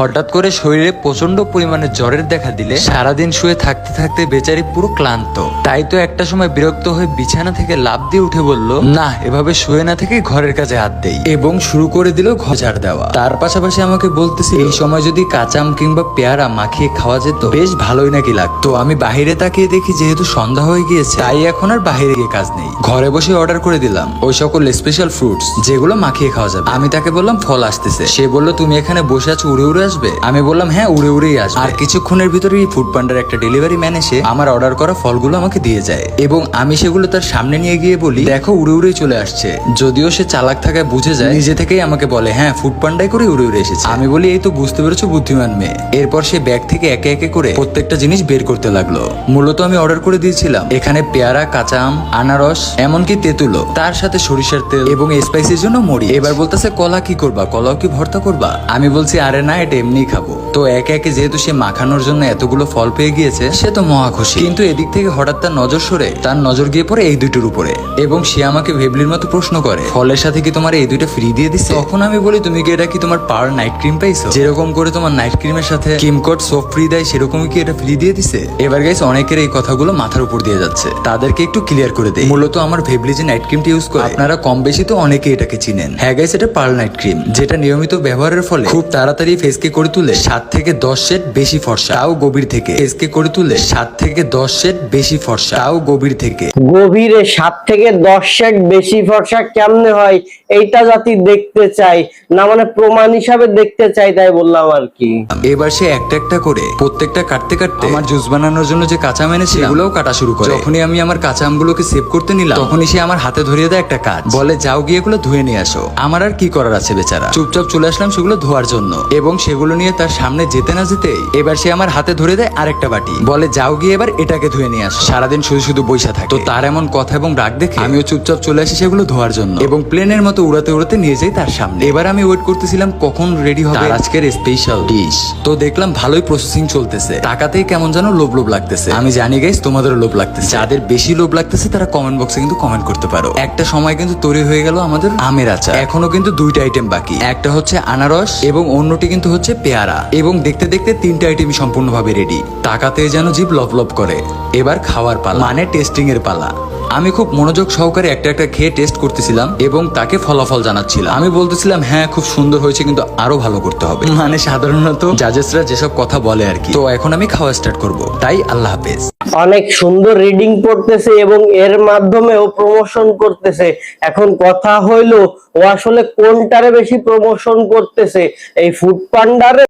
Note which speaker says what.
Speaker 1: হঠাৎ করে শরীরে প্রচণ্ড পরিমাণে জ্বরের দেখা দিলে সারাদিন শুয়ে থাকতে থাকতে বেচারি পুরো ক্লান্ত। তাই তো একটা সময় বিরক্ত হয়ে বিছানা থেকে লাভ দিয়ে উঠে বলল, না, এভাবে শুয়ে না থেকে ঘরের কাজে হাত দেই। এবং শুরু করে দিল ঘজার দেওয়া। তার পাশাপাশি আমাকে বলতেছে, এই সময় যদি কাঁচাম কিংবা পেয়ারা মাখিয়ে খাওয়া যেত, বেশ ভালোই নাকি লাগতো। আমি বাহিরে তাকিয়ে দেখি যেহেতু সন্ধ্যা হয়ে গিয়েছে, তাই এখন আর বাইরে গিয়ে কাজ নেই। ঘরে বসে অর্ডার করে দিলাম, ওই সকল স্পেশাল ফ্রুটস যেগুলো মাখিয়ে খাওয়া যাবে। আমি তাকে বললাম, ফল আসতেছে। সে বলল, তুমি এখানে বসে আছো, উড়ে উড়ে আসবে? আমি বললাম হ্যাঁ উড়ে উড়েই আসবে। আর কিছুক্ষণের ভিতরেই ফুড পান্ডার একটা ডেলিভারি ম্যান এসে আমার অর্ডার করা ফলগুলো আমাকে দিয়ে যায়। এবং আমি সেগুলো তার সামনে নিয়ে গিয়ে বলি, দেখো, উড়ে উড়েই চলে আসছে। যদিও সে চালাক থাকায় বুঝে যায়, নিজে থেকেই আমাকে বলে হ্যাঁ ফুড পান্ডাই করে উড়ে উড়ে এসেছে। আমি বলি, এই তো বুঝতে পেরেছ, বুদ্ধিমান মেয়ে। এরপর সে ব্যাগ থেকে একে একে করে প্রত্যেকটা জিনিস বের করতে লাগল। মূলত আমি অর্ডার করে দিয়েছিলাম, এখানে পেয়ারা, কাঁচা আম, আনারস, এমনকি তেঁতুলো তার সাথে সরিষার তেল এবং স্পাইসির জন্য মরি এবার বলতেছে, কলা কি করবা? কলাও কি ভর্তা করবা? আমি বলছি, আরে না, এটা এমনিই খাব। তো একে একে যেহেতু সে মাখানোর জন্য এতগুলো ফল পেয়ে গিয়েছে, সে তো মহা খুশি। কিন্তু এদিক থেকে হঠাৎ তার নজর সরে, তার নজর গিয়ে পড়ে এই দুটোর উপরে। এবং সে আমাকে ভেবলির মতো প্রশ্ন করে, ফলের সাথে কি তোমার এই দুইটা ফ্রি দিয়ে দিচ্ছে তখন আমি বলি, তুমি কি এটা কি তোমার পাওয়ার নাইট ক্রিম পাইছো? যেরকম করে তোমার নাইট ক্রিমের সাথে কিমকট সোপ ফ্রি দেয়, সেরকমই কি এটা ফ্রি দিয়ে দিছে? এবার গাইস অনেকের এই কথাগুলো মাথার উপর দিয়ে যাচ্ছে। তাদেরকে একটু ক্লিয়ার করে দেয় মূলত আমার ভেবলি যে নাইট ক্রিমটা ইউজ করে, আপনারা কম বেশি তো অনেকে এটাকে চিনেন। হ্যাঁ গাইস এটা পার্ল নাইট ক্রিম যেটা নিয়মিত ব্যবহারের ফলে খুব তাড়াতাড়ি ফেসকে করে তুলে সাত থেকে দশ সেট বেশি ফর্সা। তাও গভীর থেকে। ফেসকে করে তুলে সাত থেকে দশ সেট বেশি ফর্সা। তাও গভীর থেকে।
Speaker 2: গভীরে সাত থেকে দশ সেট বেশি ফর্সা কেমনে হয়? এইটা জাতি দেখতে চাই না মানে প্রমাণ হিসাবে দেখতে চাই তাই বললাম আর কি।
Speaker 1: এবার সে একটা একটা করে প্রত্যেকটা কাটতে কাটতে আমার জুস বানানোর জন্য যে কাঁচা এনেছিল সেগুলোও কাটা শুরু করে। যখনই আমি আমার কাঁচা আমগুলোকে সেভ করতে নিলাম তখনই সে আমার হাতে ধরিয়ে দেয় একটা কাজ। বলে যাও গিয়ে এগুলো ধুয়ে নিয়ে আসো। আমার আর কি করার আছে বেচারা? চুপচাপ চলে আসলাম সেগুলো ধোয়ার জন্য। এবং সেগুলো নিয়ে তার সামনে যেতে না যেতেই এবার সে আমার হাতে ধরে দেয় আরেকটা বাটি। বলে যাও গিয়ে এবার এটাকে ধুয়ে নিয়ে আসো। সারাদিন শুধু শুধু বৈশা থাকে। তো তার এমন কথা এবং রাগ দেখে আমিও চুপচাপ চলে আসি সেগুলো ধোয়ার জন্য। এবং প্লেনের মতো উড়াতে উড়াতে নিয়ে যাই তার সামনে। এবার আমি ওয়েট করতেছিলাম কখন রেডি হবে আজকের স্পেশাল ডিশ তো দেখলাম ভালোই প্রসেসিং চলতেছে। টাকাতেই কেমন যেন লোভ লোভ লাগতেছে। আমি জানি গাইস তোমাদেরও লোভ লাগতেছে। যাদের বেশি লোভ লাগতেছে তারা কমেন্ট বক্সে কিন্তু কমেন্ট করতে পারো। একটা সময় কিন্তু তৈরি হয়ে গেল আমাদের আমের আচার। এখনও কিন্তু দুইটা আইটেম বাকি। একটা হচ্ছে আনারস এবং অন্যটি কিন্তু হচ্ছে পেয়ারা। এবং দেখতে দেখতে তিনটা আইটেমই সম্পূর্ণভাবে রেডি টাকাতে যেন জিভ লপ লপ করে। এবার খাওয়ার পালা। মানে টেস্টিং এর পালা। আমি খুব মনোযোগ সহকারে একটা একটা খেয়ে টেস্ট করতেছিলাম এবং তাকে ফলাফল জানাচ্ছিলাম। আমি বলতেছিলাম হ্যাঁ খুব সুন্দর হয়েছে, কিন্তু আরও ভালো করতে হবে। মানে সাধারণত জাজেসরা যেসব কথা বলে আর কি। তো এখন আমি খাওয়া স্টার্ট করব। তাই আল্লাহ হাফেজ।
Speaker 2: অনেক সুন্দর রিডিং পড়তেছে এবং এর মাধ্যমেও প্রমোশন করতেছে। এখন কথা হইল, ও আসলে কোনটারে বেশি প্রমোশন করতেছে? এই ফুড পান্ডারে